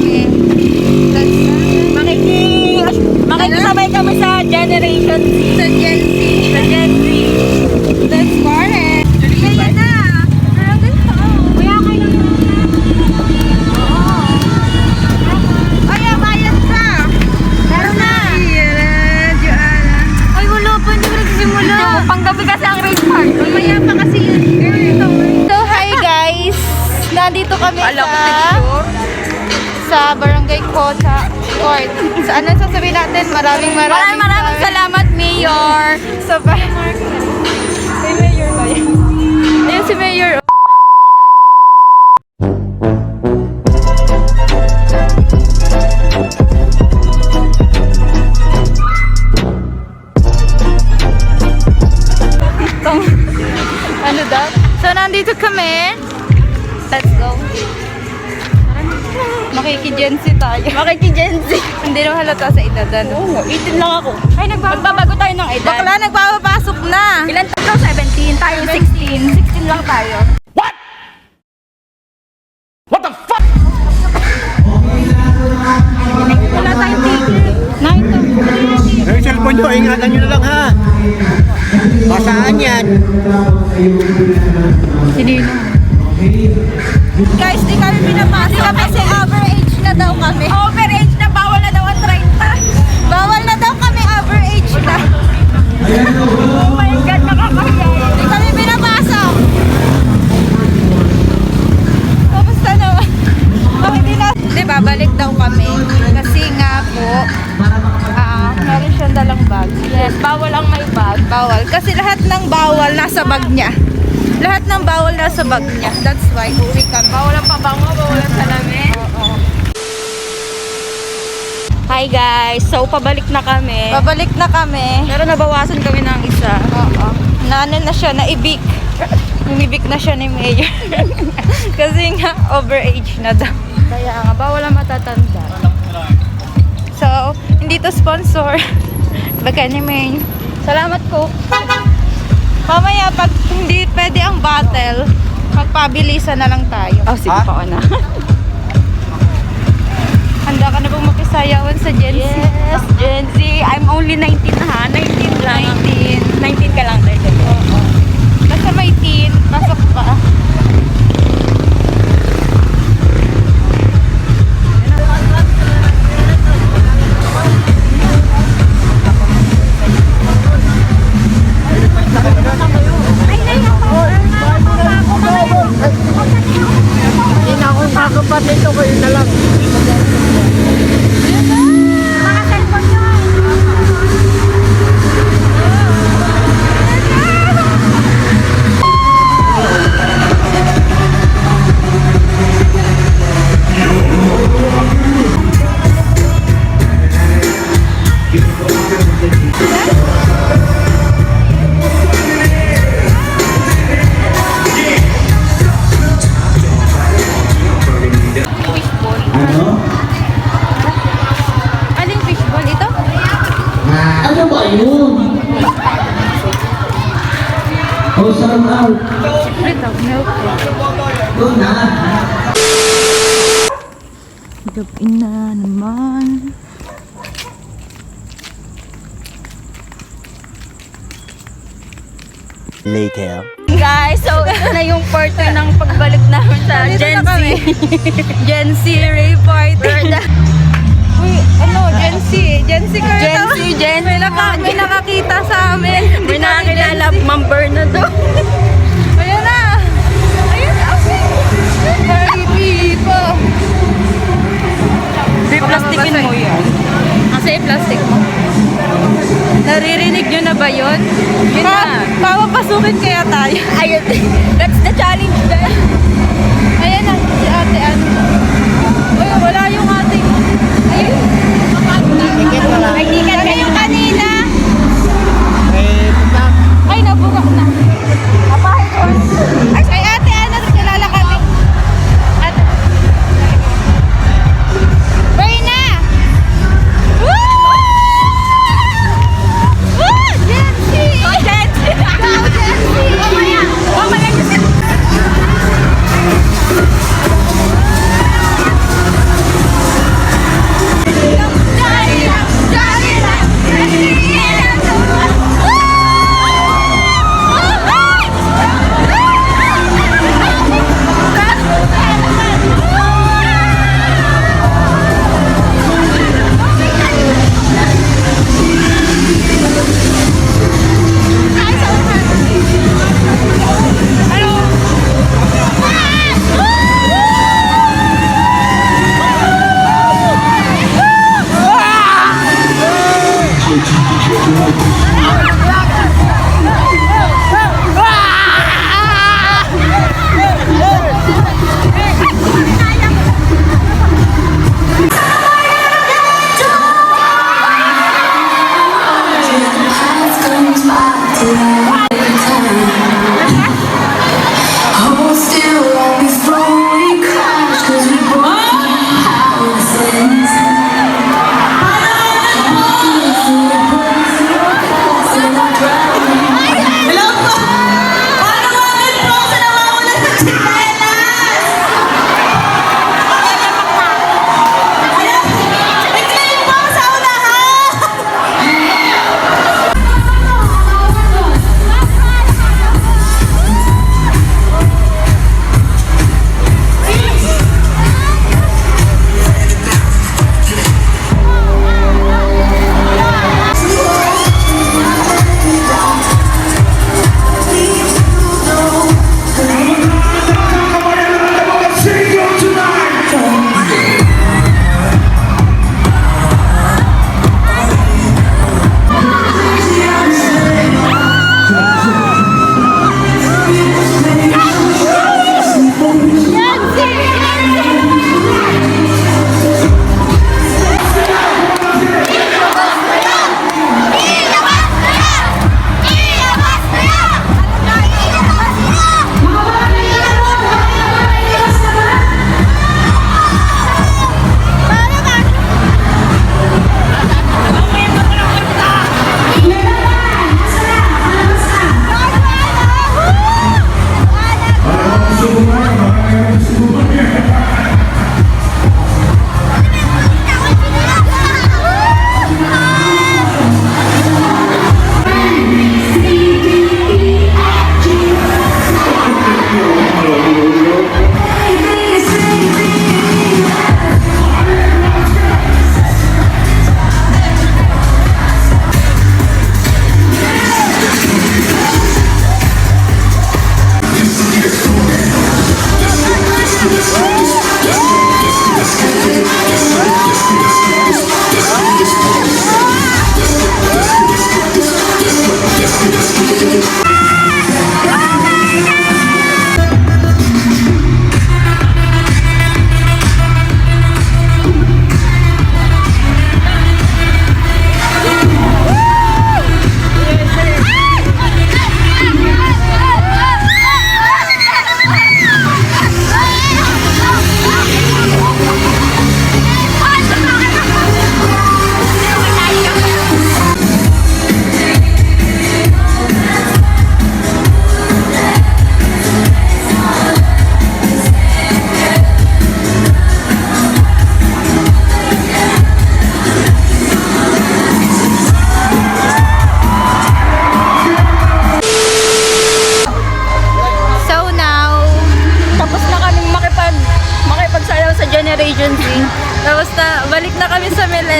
Yeah. Sa Barangay Kota Court. Sa ano sasabihin natin? Maraming maraming Maraming maraming salamat, Mayor. May mayor ba yan? Ayun si mayor. Makiki-Gen-Z tayo. Makiki-Gen Z. Hindi naman halata sa edad. Ano? Oo, 18 lang ako. Ay, nagbabago. Tayo ng edad. Bakla, nagpapapasok na. Ilan tayo? 17. Tayo 16. 16 lang tayo. Wala tayong ticket. Nakita. Yung cellphone nyo, ingatan nyo na lang ha. Basaan yan. Sinino? Guys, di kami pinapasok kasi overage na daw kami. Overage na, bawal na daw ang 30. Bawal na daw kami overage na. Oh my God, nakakahiya. Kami pinapasok. Kamusta naman? Bakit na? Di babalik daw kami. Kasi nga po, ah, meron siyang dalang bag. Yes, bawal ang may bag. Bawal. Kasi lahat ng bawal nasa bag niya. Lahat ng bawal nasa bag niya. That's why uwi kami. Bawal ang pabango, bawal ang salamin. Hi guys, so pabalik na kami. Babalik na kami. Pero nabawasan kami ng isa. Oo. Na ano na siya, naibik. Umibik na siya ni Mayor. Kasi nga, overage na daw. Kaya nga, bawal ang matatanda. So, hindi to sponsor. Baka ni Mayor. Salamat ko. Mamaya, pag hindi pwede ang battle, magpabilisan na lang tayo. Oh, sige Ha? pa na. Handa ka na bang makisayawan sa Gen Z? Yes, Gen Z. I'm only 19 ha. 19 lang. 19. 19 ka lang, Tete. Basta may teen, pasok pa. Na. Gabi na naman. Later. Guys, so ito na yung part 2 ng pagbalik namin sa Gen Z. Gen Z Ray Party. Uy, ano, Gen Z. Gen Z kayo Gen? Z, Gen Z. May nakakita sa amin.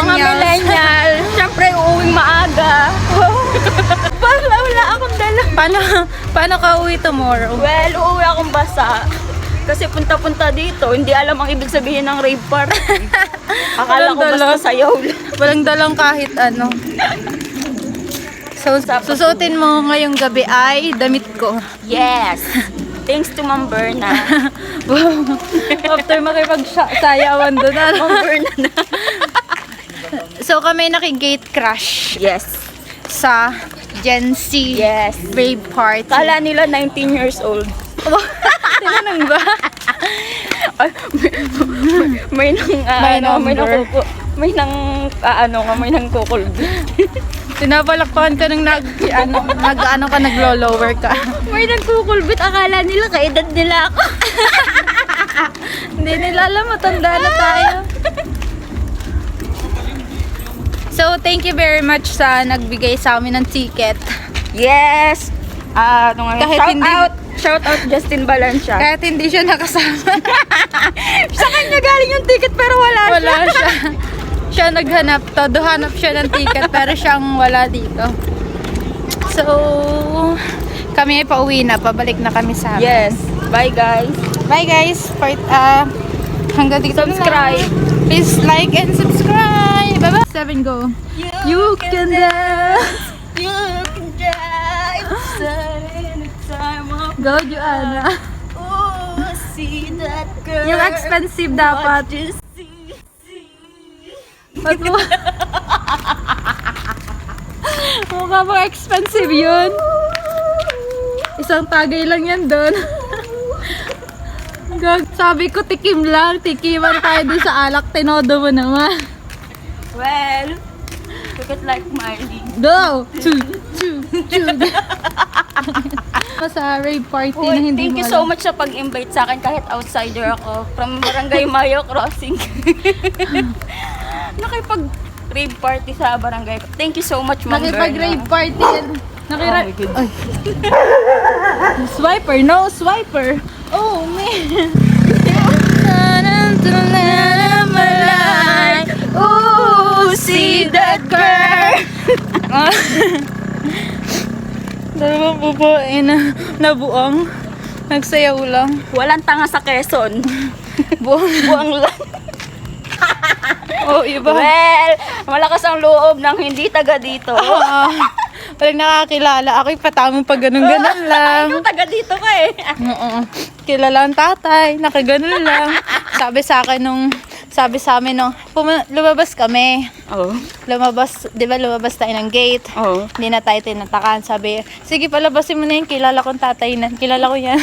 Millennials. Mga millennial. Siyempre, uuwing maaga. wala, wala akong dala. Paano, paano ka uwi tomorrow? Well, uuwi akong basa. Kasi punta-punta dito, hindi alam ang ibig sabihin ng rave party. Akala ko basta sayaw lang. Walang dalang kahit ano. So, susutin mo ngayong gabi ay damit ko. Yes! Thanks to Ma'am Berna. After makipagsayawan doon. Ano? Ma'am Berna na. So, kami nakigate crash Yes. sa Gen Z Yes. Brave Party. Kala nila 19 years old. Tinanong ba? Ay, may, may nang, ah, May ano, may nang number. may nang, ah, ano nga, may nang kukulbi. Tinapalakpakan ka ng nag, ano, nag, ano ka, naglo-lower ka. may nang kukulbit, akala nila kaedad nila ako. Hindi nila alam, matanda na tayo. So, thank you very much sa nagbigay sa amin ng ticket. Yes! Ah, ano nga, Kahit shout hindi- out, shout out Justin Balancia. Kahit hindi siya nakasama. Sa kanya galing yung ticket pero wala, wala siya. siya. Siya naghanap, todo hanap siya ng ticket pero siyang wala dito. So, kami ay pauwi na, pabalik na kami sa amin. Yes. Bye guys. Bye guys, part, uh, hanggang dito na lang. Subscribe. Please like and subscribe. Bye. Seven go. You can dance. You can drive the time of Go, Joanna. Oh, see that girl. Yung expensive dapat. What you see, see. Wag mo. Mukha bang expensive yun? Isang tagay lang yan doon. Gag, sabi ko tikim lang, tikiman tayo dun sa alak, tinodo mo naman. Well, look at like Miley. Go! Choo, choo, choo. sa rave party na Uy, hindi thank you so much sa pag-invite sa akin kahit outsider ako from Barangay Mayo Crossing. Nakipag rave party sa barangay. Thank you so much, Ma'am Nakipag-rave Berna. party. Nakira... Ay. swiper, no swiper. Oh, man. Dalawang babae na nabuang. Nagsayaw lang. Walang tanga sa Quezon. Buang. Buang lang. Oh, iba. Well, malakas ang loob ng hindi taga dito. Ah, walang nakakilala. Ako'y patamong pag ganun-ganun lang. Ikaw taga dito ka eh. Oo. Kilala ang tatay, nakaganon lang. Sabi sa akin nung, sabi sa amin nung, puma- lumabas kami. Oo. Lumabas, di ba lumabas tayo ng gate? Oo. Hindi na tayo tinatakan. Sabi, sige palabasin mo na yung kilala kong tatay na. Kilala ko yan.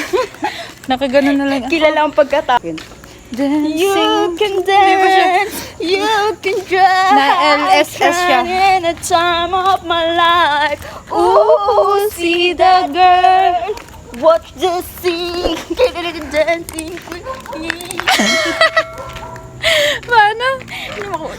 nakaganon na lang. Kilala ang pagkatapin. Dancing. You can dance, you can drive. Na LSS siya. In the time of my life. Ooh, see the girl. Watch the scene. Dancing with me. Ako-